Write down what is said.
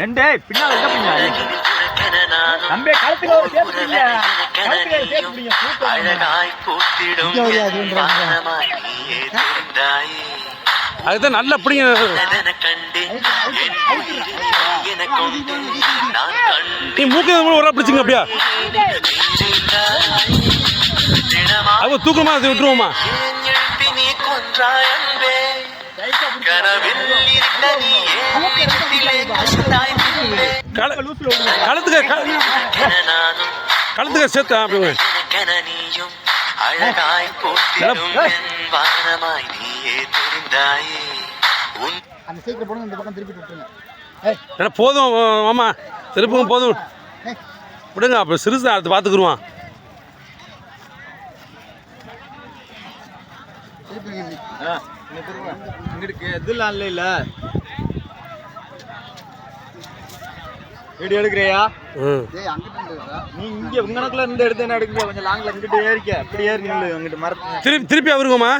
ரெண்டு பின்னால என்ன பண்ணீங்க? நம்பே கழுத்துல ஒரு சேர்த்து பிடிங்க கழுத்துல ஒரு சேர்த்து பிடிங்க அழகாய் பூத்திடும். வானமாய் நீயே தெரிந்தாயே அதுதான் நல்லா பிடிங்க. நீ மூக்கு ஒரு பிடிச்சிங்க அப்படியா? அவ தூக்கமா அதை விட்டுருவோமா? கனவில் இருந்த நீ நானும் களத்துக்கு சேர்த்து அப்படிங்க அழகாய் போட்டிடும் வானமாய் நீயே தெரிந்தாயே உன் அந்த சைக்கிள் போடுங்க இந்த பக்கம் திருப்பி விட்டுருங்க ஏய் ஏன்னா போதும் மாமா திருப்புங்க போதும் விடுங்க அப்போ சிறுசு அடுத்து பார்த்துக்குருவான் இங்கிட்டு இதெல்லாம் இல்ல. வீடியோ எடுக்கிறியா. நீ இங்க உங்கனக்குள்ள இருந்து எடுத்து என்ன எடுக்க கொஞ்சம் லாங்ல இங்கிட்டு ஏறிக்க. அப்படி ஏறி நில்லு அங்கிட்டு மரத்து திருப்பி திருப்பி அவருங்கம்மா